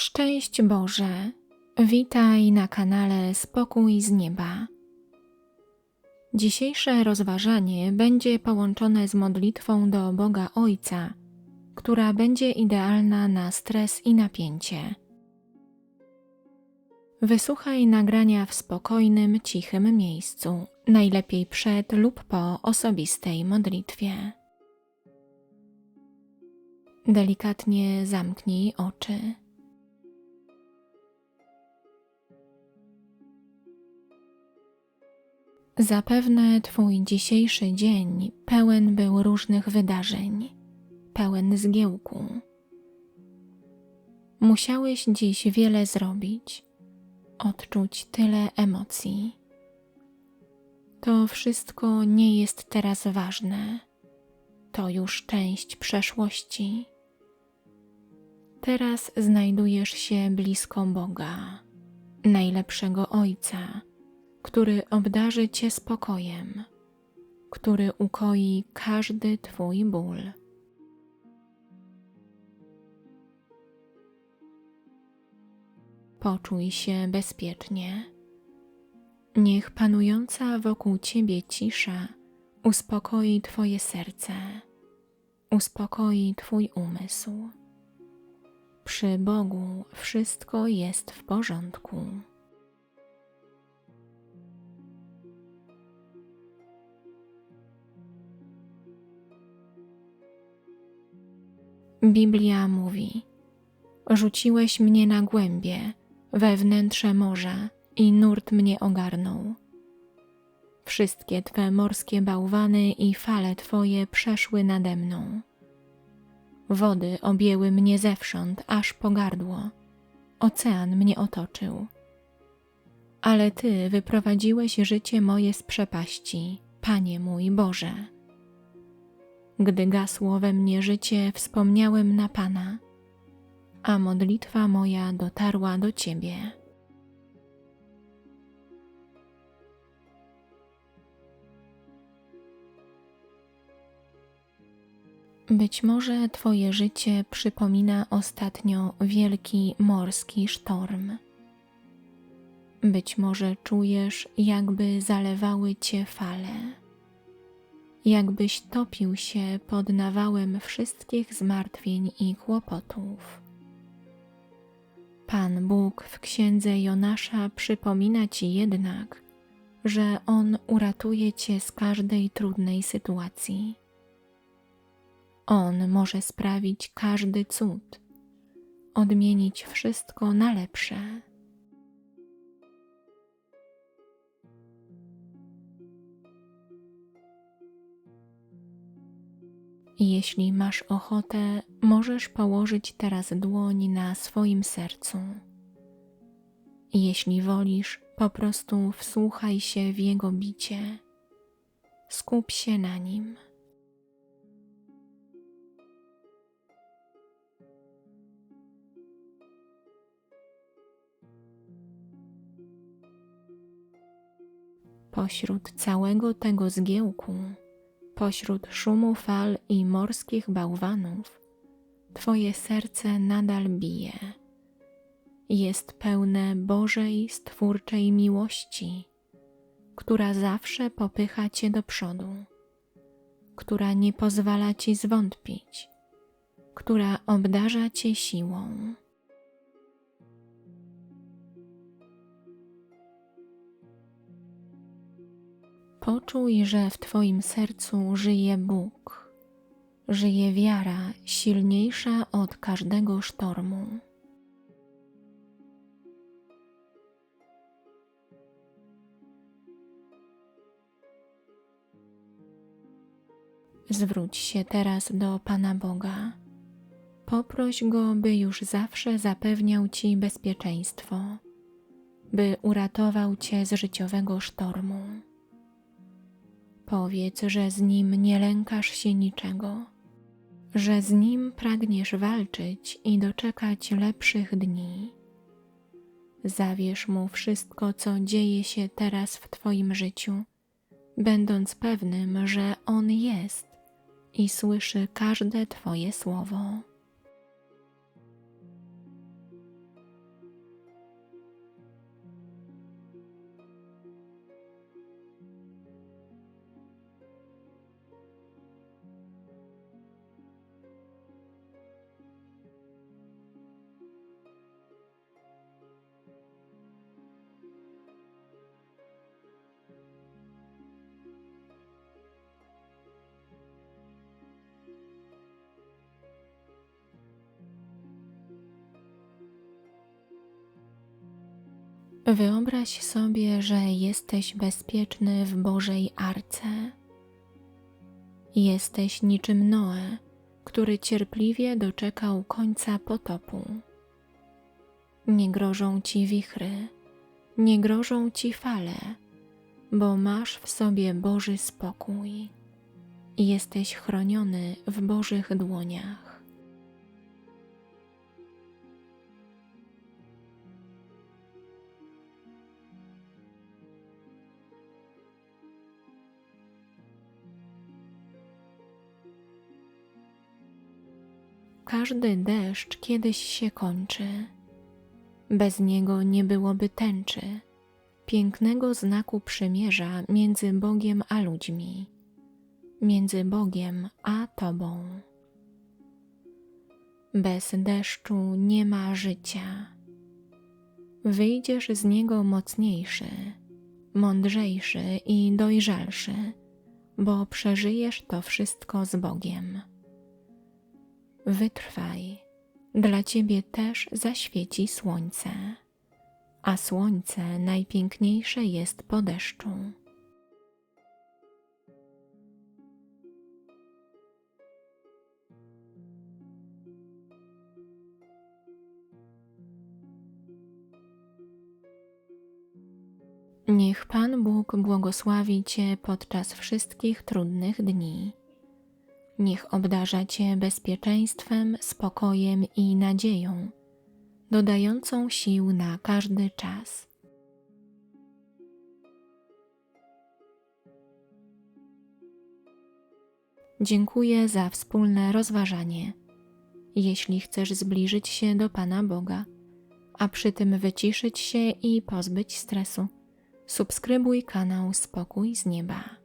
Szczęść Boże! Witaj na kanale Spokój z Nieba. Dzisiejsze rozważanie będzie połączone z modlitwą do Boga Ojca, która będzie idealna na stres i napięcie. Wysłuchaj nagrania w spokojnym, cichym miejscu, najlepiej przed lub po osobistej modlitwie. Delikatnie zamknij oczy. Zapewne Twój dzisiejszy dzień pełen był różnych wydarzeń, pełen zgiełku. Musiałeś dziś wiele zrobić, odczuć tyle emocji. To wszystko nie jest teraz ważne. To już część przeszłości. Teraz znajdujesz się blisko Boga, najlepszego Ojca który obdarzy Cię spokojem, który ukoi każdy Twój ból. Poczuj się bezpiecznie. Niech panująca wokół Ciebie cisza uspokoi Twoje serce, uspokoi Twój umysł. Przy Bogu wszystko jest w porządku. Biblia mówi: Rzuciłeś mnie na głębie, we wnętrze morza i nurt mnie ogarnął. Wszystkie twe morskie bałwany i fale twoje przeszły nade mną. Wody objęły mnie zewsząd, aż po gardło. Ocean mnie otoczył. Ale Ty wyprowadziłeś życie moje z przepaści, Panie mój Boże. Gdy gasło we mnie życie, wspomniałem na Pana, a modlitwa moja dotarła do Ciebie. Być może Twoje życie przypomina ostatnio wielki morski sztorm. Być może czujesz, jakby zalewały Cię fale jakbyś topił się pod nawałem wszystkich zmartwień i kłopotów. Pan Bóg w księdze Jonasza przypomina ci jednak, że On uratuje cię z każdej trudnej sytuacji. On może sprawić każdy cud, odmienić wszystko na lepsze. Jeśli masz ochotę, możesz położyć teraz dłoń na swoim sercu. Jeśli wolisz, po prostu wsłuchaj się w jego bicie. Skup się na nim. Pośród całego tego zgiełku Pośród szumu fal i morskich bałwanów, Twoje serce nadal bije. Jest pełne Bożej stwórczej miłości, która zawsze popycha Cię do przodu, która nie pozwala Ci zwątpić, która obdarza Cię siłą. Poczuj, że w Twoim sercu żyje Bóg, żyje wiara silniejsza od każdego sztormu. Zwróć się teraz do Pana Boga. Poproś Go, by już zawsze zapewniał Ci bezpieczeństwo, by uratował Cię z życiowego sztormu. Powiedz, że z nim nie lękasz się niczego, że z nim pragniesz walczyć i doczekać lepszych dni. Zawierz mu wszystko, co dzieje się teraz w Twoim życiu, będąc pewnym, że on jest i słyszy każde Twoje słowo. Wyobraź sobie, że jesteś bezpieczny w Bożej arce. Jesteś niczym Noe, który cierpliwie doczekał końca potopu. Nie grożą ci wichry, nie grożą ci fale, bo masz w sobie Boży spokój. Jesteś chroniony w Bożych dłoniach. Każdy deszcz kiedyś się kończy. Bez niego nie byłoby tęczy, pięknego znaku przymierza między Bogiem a ludźmi, między Bogiem a Tobą. Bez deszczu nie ma życia. Wyjdziesz z niego mocniejszy, mądrzejszy i dojrzalszy, bo przeżyjesz to wszystko z Bogiem. Wytrwaj, dla ciebie też zaświeci słońce, a słońce najpiękniejsze jest po deszczu. Niech Pan Bóg błogosławi Cię podczas wszystkich trudnych dni. Niech obdarza Cię bezpieczeństwem, spokojem i nadzieją, dodającą sił na każdy czas. Dziękuję za wspólne rozważanie. Jeśli chcesz zbliżyć się do Pana Boga, a przy tym wyciszyć się i pozbyć stresu, subskrybuj kanał Spokój z Nieba.